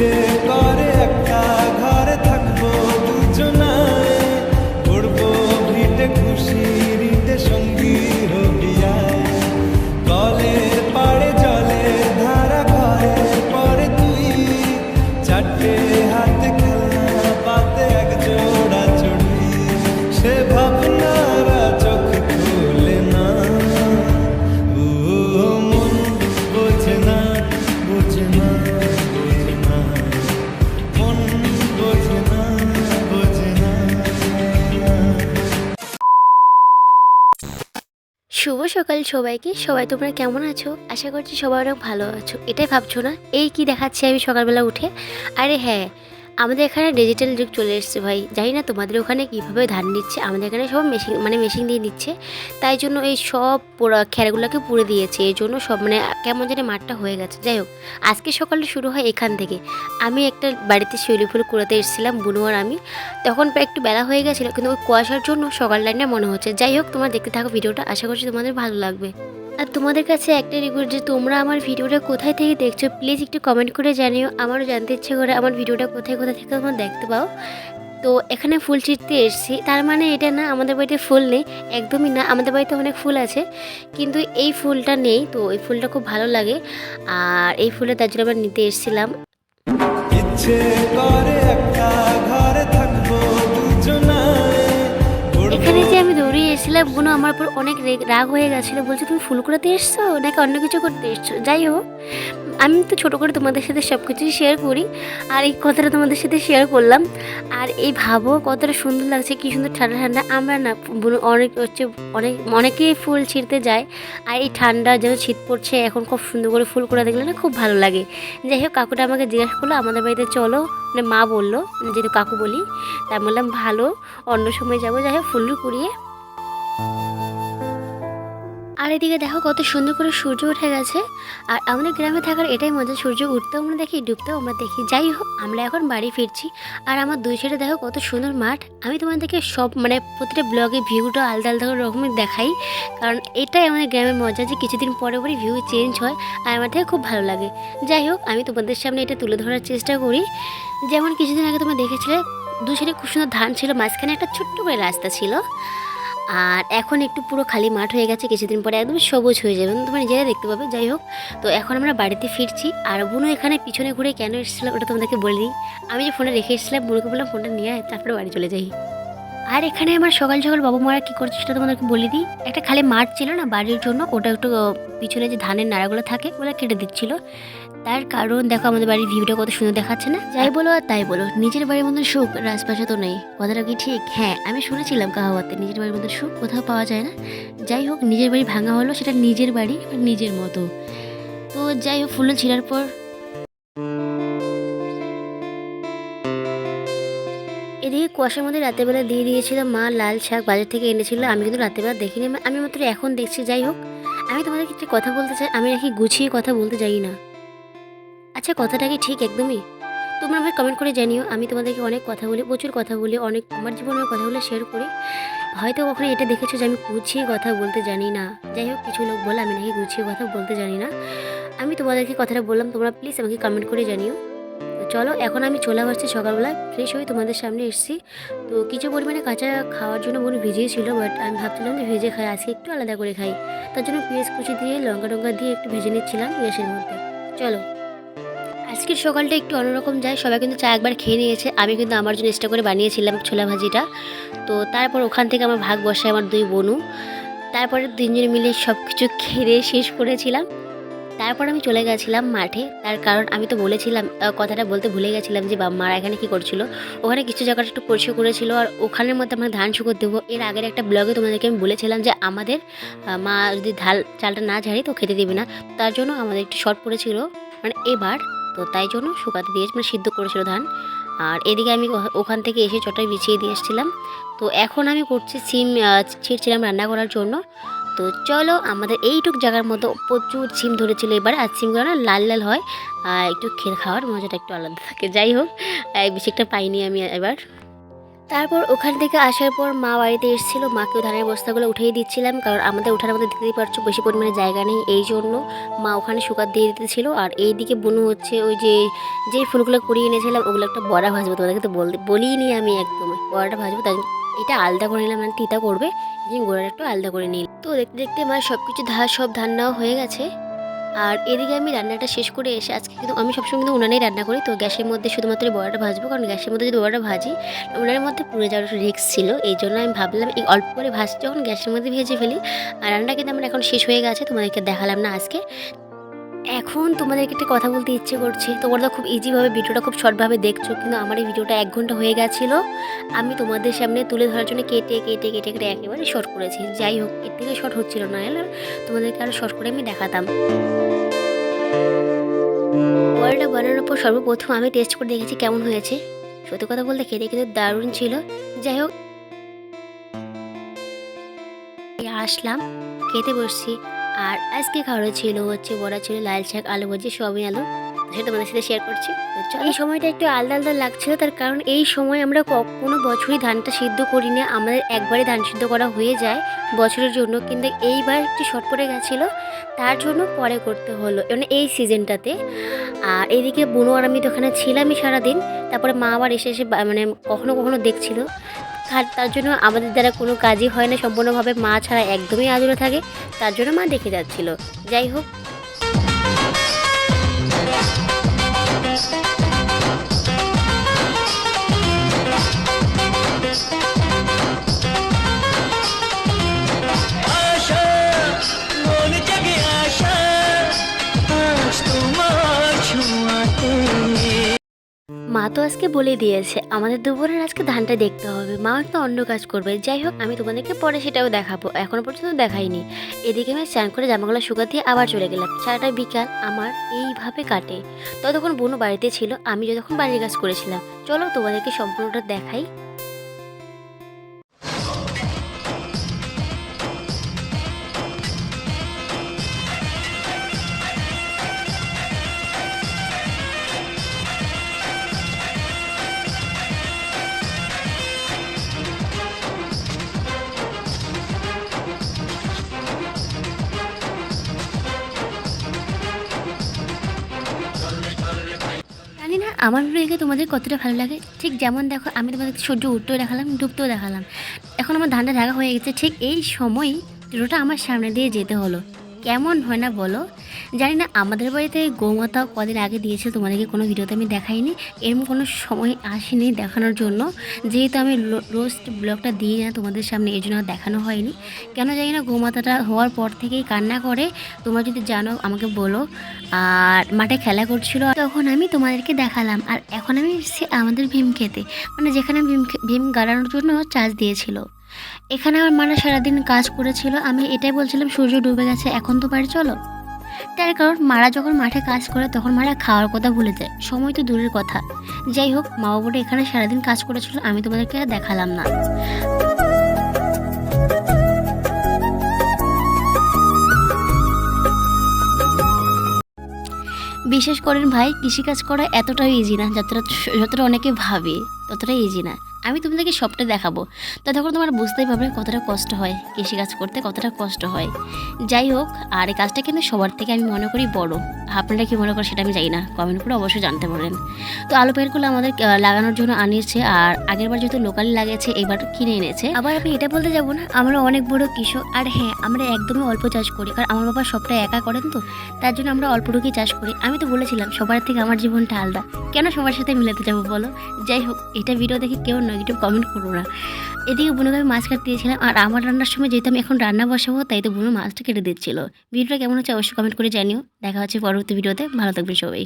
ইচ্ছে শুভ সকাল সবাইকে। সবাই, তোমরা কেমন আছো? আশা করছি সবাই অনেক ভালো আছো। এটাই ভাবছ না? এই কি দেখাচ্ছি আমি সকালবেলা উঠে? আরে হ্যাঁ আমাদের এখানে ডিজিটাল যুগ চলে এসছে ভাই। জানি না তোমাদের ওখানে কীভাবে ধান নিচ্ছে আমাদের এখানে সব মেশিন মানে মেশিন দিয়ে নিচ্ছে তাই জন্য এই সব পোড়া খেরগুলোকে পুড়ে দিয়েছে। এই জন্য সব মানে কেমন জানি মাঠটা হয়ে গেছে। যাই হোক, আজকে সকালটা শুরু হয় এখান থেকে। আমি একটা বাড়িতে শিউলি ফুল কুড়াতে এসেছিলাম, বুনু আর আমি। তখন প্রায় একটু বেলা হয়ে গেছিল, কিন্তু ওই কুয়াশার জন্য সকাল লাইনটা মনে হচ্ছে। যাই হোক, তোমরা দেখতে থাকো ভিডিওটা। আশা করছি তোমাদের ভালো লাগবে। আর তোমাদের কাছে একটা রিকোয়েস্ট যে তোমরা আমার ভিডিওটা কোথায় থেকে দেখছ প্লিজ একটু কমেন্ট করে জানিও। আমারও জানতে ইচ্ছে করে আমার ভিডিওটা কোথায় কোথায় থেকে তোমরা দেখতে পাও। তো এখানে ফুল ছিঁড়তে এসেছি। তার মানে এটা না, আমাদের বাড়িতে ফুল নেই, একদমই না। আমাদের বাড়িতে অনেক ফুল আছে, কিন্তু এই ফুলটা নেই। তো এই ফুলটা খুব ভালো লাগে। আর এই ফুলটা তার জন্য আমরা নিতে এসেছিলাম। এখানে যে আমি দৌড়িয়ে এসেছিলাম বোনো আমার উপর অনেক রেগ- হয়ে গেছিল। বলছে, তুমি ফুল কুড়াতে এসছো? নাকি অন্য কিছু করতে এসছো? যাই হোক আমি তো ছোটো করে তোমাদের সাথে সব কিছুই শেয়ার করি, আর এই কথাটা তোমাদের সাথে শেয়ার করলাম। আর এই ভাবো কতটা সুন্দর লাগছে, কি সুন্দর ঠান্ডা ঠান্ডা। আমরা না অনেক হচ্ছে, অনেক অনেকেই ফুল ছিঁড়তে যায়, আর এই ঠান্ডা যেন শীত পড়ছে, এখন খুব সুন্দর করে ফুল করে দেখলে না খুব ভালো লাগে। যাই হোক, কাকুটা আমাকে জিজ্ঞাসা করল, আমাদের বাড়িতে চলো? মানে মা বলল, যেহেতু কাকু বলি, তাই বললাম, ভালো, অন্য সময় যাব। যাই হোক, ফুল কুড়িয়ে আর এদিকে দেখো কত সুন্দর করে সূর্য উঠে গেছে। আর আমাদের গ্রামে থাকার এটাই মজা, সূর্য উঠতেও আমরা দেখি, ডুবতেও আমরা দেখি। যাই হোক, আমরা এখন বাড়ি ফিরছি। আর আমার দুই সাইডে দেখো কত সুন্দর মাঠ। আমি তোমাদেরকে সব মানে প্রতিটা ব্লগে ভিউটা আলাদা আলাদা রকমের দেখাই। কারণ এটাই আমাদের গ্রামের মজা যে কিছুদিন পরে পরে ভিউ চেঞ্জ হয়, আর আমার থেকে খুব ভালো লাগে। যাই হোক, আমি তোমাদের সামনে এটা তুলে ধরার চেষ্টা করি। যেমন কিছুদিন আগে তোমরা দেখেছিলে দু সাইডে খুব সুন্দর ধান ছিল, মাঝখানে একটা ছোট্ট করে রাস্তা ছিল। আর এখন একটু পুরো খালি মাঠ হয়ে গেছে, কিছুদিন পরে একদম সবুজ হয়ে যাবে। তোমরা নিজেরা দেখতে পাবে, যাই হোক। তো এখন আমরা বাড়িতে ফিরছি। আর বুনো এখানে পিছনে ঘুরে কেন এসেছিলাম ওটা তোমাদেরকে বলে দিই। আমি যে ফোনটা রেখে এসেছিলাম, বুনোকে বললাম ফোনটা নিয়ে তারপরে বাড়ি চলে যাই। আর এখানে আমার সকাল সকাল বাবা মারা কী করছে সেটা তোমাদেরকে বলে দিই। একটা খালি মাঠ ছিল না বাড়ির জন্য, ওটা একটু পিছনে যে ধানের নাড়াগুলো থাকে, ওগুলো কেটে দিচ্ছিল। তার কারণ দেখো আমাদের বাড়ির ভিউটা কত সুন্দর দেখাচ্ছে না? যাই বলো আর তাই বলো, নিজের বাড়ির মতন সুখ রাজপাশে তো নেই। কথাটা কি ঠিক? হ্যাঁ আমি শুনেছিলাম কাহাওয়াতে নিজের বাড়ির মতো সুখ কোথাও পাওয়া যায় না। যাই হোক, নিজের বাড়ি ভাঙা হলো, সেটা নিজের বাড়ি, নিজের মতো। তো যাই হোক ফুল ছিঁড়ার পর কুয়াশার মধ্যে রাতেরবেলা দিয়ে দিয়েছিল মা লাল শাক বাজার থেকে এনেছিল, আমি কিন্তু রাতেরবেলা দেখিনি। আমি মাত্র এখন দেখছি, যাই হোক। আমি তোমাদের কিছু কথা বলতে চাই? আমি নাকি গুছিয়ে কথা বলতে যাই না। আচ্ছা কথাটা কি ঠিক একদমই? তোমরা আমাকে কমেন্ট করে জানিও। আমি তোমাদেরকে অনেক কথা বলি, প্রচুর কথা বলি, অনেক আমার জীবনের কথাগুলো শেয়ার করি। হয়তো কখনো এটা দেখেছ যে আমি গুছিয়ে কথা বলতে জানি না। যাই হোক, কিছু লোক বলে আমি নাকি গুছিয়ে কথা বলতে জানি না। আমি তোমাদেরকে কথাটা বললাম, তোমরা প্লিজ আমাকে কমেন্ট করে জানিও। চলো, এখন আমি চলে আসছি সকালবেলা ফ্রেশ হয়ে তোমাদের সামনে এসেছি। তো কিছু পরিমাণে কাঁচা খাওয়ার জন্য বোন ভিজিয়েছিল বাট আমি ভাবছিলাম যে ভেজে খাই, আজকে একটু আলাদা করে খাই। তার জন্য পেঁয়াজ কুচি দিয়ে, লঙ্কা টঙ্কা দিয়ে একটু ভেজে নিচ্ছিলাম গ্যাসের মধ্যে। চলো। আজকের সকালটা একটু অন্যরকম যায়, সবাই কিন্তু চা একবার খেয়ে নিয়েছে, আমি কিন্তু আমার জন্য এক্সট্রা করে বানিয়েছিলাম ছোলা ভাজিটা। তো তারপর ওখান থেকে আমার ভাগ বসায় আমার দুই বোনু। তারপরে তিনজনে মিলে সব কিছু খেয়ে শেষ করেছিলাম। তারপর আমি চলে গেছিলাম মাঠে। তার কারণ আমি তো বলেছিলাম কথাটা বলতে ভুলে গেছিলাম যে মারা এখানে কি করছিল? ওখানে কিছু জায়গাটা একটু পরিষ্কার করেছিল, আর ওখানের মধ্যে আমরা ধান শুকোতে দেবো। এর আগের একটা ব্লগে তোমাদেরকে আমি বলেছিলাম যে, আমাদের মা যদি ধাল, চালটা না ঝাড়ি, তো খেতে দেবে না। তার জন্য আমাদের একটু শর্ট পড়েছিল মানে এবার, তো তাই জন্য শুকাতে দিয়েছে মানে সিদ্ধ করেছিল ধান। আর এদিকে আমি ওখান থেকে এসে চটাই বিছিয়ে দিয়ে এসেছিলাম। তো এখন আমি করছি সিম ছিঁড়ছিলাম রান্না করার জন্য। তো চলো আমাদের এইটুক জায়গার মতো প্রচুর সিম ধরেছিল এবার, আর সিমগুলো না লাল লাল হয়, আর একটু খেয়ে খাওয়ার মজাটা একটু আলাদা থাকে। যাই হোক বেশি একটা পাইনি আমি এবার। তারপর ওখান থেকে আসার পর মা বাড়িতে এসেছিল মাকেও ধানের বস্তাগুলো উঠিয়ে দিচ্ছিলাম, কারণ আমাদের উঠানের মধ্যে দেখতেই পারছ বেশি পরিমাণে জায়গা নেই, এই জন্য মা ওখানে শুকার দিয়ে দিতেছিল। আর এই দিকে বুনু হচ্ছে ওই যে যে ফুলগুলো কুড়িয়ে এনেছিলাম, ওগুলো একটা বড়া ভাজবো, তোমাদেরকে তো বলিনি আমি একদম বড়াটা ভাজবো তাই এটা আলাদা করে নিলাম মানে তিতা করবে, এই গোড়াটা একটু আলাদা করে নিই তো দেখতে দেখতে মা সব কিছু ধার সব ধান নেওয়া হয়ে গেছে। আর এদিকে আমি রান্নাটা শেষ করে এসে আজকে কিন্তু আমি সবসময় কিন্তু উনানেই রান্না করি, তো গ্যাসের মধ্যে শুধুমাত্র বড়াটা ভাজবো, কারণ গ্যাসের মধ্যে যদি বড়াটা ভাজি, উনানের মধ্যে পুড়ে যাওয়ার একটু রিস্ক ছিল, এই জন্য আমি ভাবলাম এই অল্প করে ভাজছি যখন গ্যাসের মধ্যে ভেজে ফেলি, আর রান্নাটা কিন্তু আমার এখন শেষ হয়ে গেছে, তোমাদেরকে দেখালাম না আজকে। এখন তোমাদেরকে একটা কথা বলতে ইচ্ছে করছে। তোমরা তো খুব ইজিভাবে ভিডিওটা খুব শর্টভাবে দেখছ, কিন্তু আমার এই ভিডিওটা এক ঘণ্টা হয়ে গেছিল। আমি তোমাদের সামনে তুলে ধরার জন্য কেটে কেটে কেটে কেটে একেবারে শর্ট করেছি। যাই হোক, এর থেকে শর্ট হচ্ছিল না এলাম তোমাদেরকে আরও শর্ট করে আমি দেখাতাম। বড়াটা বানানোর পর সর্বপ্রথম আমি টেস্ট করে দেখেছি কেমন হয়েছে। সত্যি কথা বলতে খেতে কিন্তু দারুণ ছিল। যাই হোক, আসলাম, খেতে বসছি। আর আজকে খাওয়া ছিল হচ্ছে বড়া ছিল, লাল শাক, আলু ভাজি, সবই আলু। সেটা তোমাদের সাথে শেয়ার করছি। এই সময়টা একটু আলাদা আলাদা লাগছিল, তার কারণ এই সময় আমরা কোনো বছরই ধানটা সিদ্ধ করি না আমাদের একবারে ধান সিদ্ধ করা হয়ে যায় বছরের জন্য, কিন্তু এইবার একটু শর্ট পড়ে গেছিল, তার জন্য পরে করতে হলো মানে এই সিজনটাতে আর এদিকে বুনো আর আমি তো ওখানে ছিলামই সারাদিন, তারপরে মা আবার এসে এসে মানে কখনো কখনো দেখছিল। আর তার জন্য আমাদের দ্বারা কোনো কাজই হয় না। সম্পূর্ণভাবে মা ছাড়া একদমই আদুরে থাকে, তার জন্য মা দেখে যাচ্ছিল। যাই হোক। মা তো আজকে বলে দিয়েছে, আমাদের দুপুরের আজকে ধানটা দেখতে হবে। মা একটা অন্য কাজ করবে। যাই হোক, আমি তোমাদেরকে পরে সেটাও দেখাবো। এখনও পর্যন্ত দেখাইনি। এদিকে আমি স্নান করে জামাগুলো শুকা দিয়ে আবার চলে গেলাম। সারাটা বিকাল আমার এইভাবে কাটে। ততক্ষণ বোনও বাড়িতে ছিল, আমি যতক্ষণ বাড়ির কাজ করেছিলাম। চলো তোমাদেরকে সম্পূর্ণটা দেখাই। জানি না, আমার ভিডিও তোমাদের কতটা ভালো লাগে। ঠিক যেমন দেখো, আমি তোমাদের সূর্য উঠতেও দেখালাম, ডুবতেও দেখালাম। এখন আমার ধানটা ঢাকা হয়ে গেছে, ঠিক এই সময় রোটা আমার সামনে দিয়ে যেতে হলো। কেমন হয় না বলো? জানি না, আমাদের বাড়িতে গৌমাতা কদিন আগে দিয়েছে তোমাদেরকে কোনো ভিডিওতে আমি দেখাইনি। এরকম কোনো সময় আসেনি দেখানোর জন্য। যেহেতু আমি রোস্ট ব্লগটা দিই না তোমাদের সামনে এই জন্য দেখানো হয়নি। কেন জানি না, গৌমাতাটা হওয়ার পর থেকেই কান্না করে। তোমরা যদি জানো, আমাকে বলো। আর মাঠে খেলা করছিল। তখন আমি তোমাদেরকে দেখালাম। আর এখন আমি এসেছি আমাদের ভীম খেতে। মানে যেখানে ভীম ভীম গাড়ানোর জন্য চার্জ দিয়েছিল। এখানে আমার মারা সারাদিন কাজ করেছিল, আমি এটাই বলছিলাম, সূর্য ডুবে গেছে, এখন তো বাড়ি চলো। তার কারণ, মারা যখন মাঠে কাজ করে, তখন মারা খাওয়ার কথা ভুলে যায়। সময় তো দূরের কথা। যাই হোক মা বাবুটা এখানে সারাদিন কাজ করেছিল, আমি তোমাদেরকে দেখালাম না। বিশেষ করেন ভাই, কৃষিকাজ করা এতটাও ইজি না, যতটা যতটা অনেকে ভাবে ততটা ইজি না। আমি তোমাদেরকে সবটা দেখাবো। ততক্ষণ তোমার বুঝতেই পারবে কতটা কষ্ট হয় কৃষিকাজ করতে, কতটা কষ্ট হয়। যাই হোক, আর এই কাজটা কিন্তু সবার থেকে আমি মনে করি বড়। আপনারা কি মনে করেন সেটা আমি জানি না কমেন্ট করে অবশ্যই জানতে পারেন। তো আলু পেরগুলো আমাদের লাগানোর জন্য আনিয়েছে, আর আগেরবার যেহেতু লোকালি লাগিয়েছে এবার কিনে এনেছে। আবার আমি এটা বলতে যাব না, আমরা অনেক বড় কৃষক, আর হ্যাঁ আমরা একদমই অল্প চাষ করি, কারণ আমার বাবা সবটা একা করেন তো, তার জন্য আমরা অল্পটুকুই চাষ করি। আমি তো বলেছিলাম, সবার থেকে আমার জীবনটা আলাদা। কেন সবার সাথে মিলাতে যাব বলো? যাই হোক, এটা ভিডিও দেখে কেউ নেগেটিভ কমেন্ট করো না। এদিকে বোনকে আমি মাছ কাটতে দিয়েছিলাম আর আমার রান্নার সময় যেহেতু আমি এখন রান্না বসাবো, তাই তো বুনো মাছটা কেটে দিচ্ছিল। ভিডিওটা কেমন হচ্ছে অবশ্যই কমেন্ট করে জানিও। দেখা হচ্ছে পরবর্তী ভিডিওতে, ভালো থাকবেন সবাই।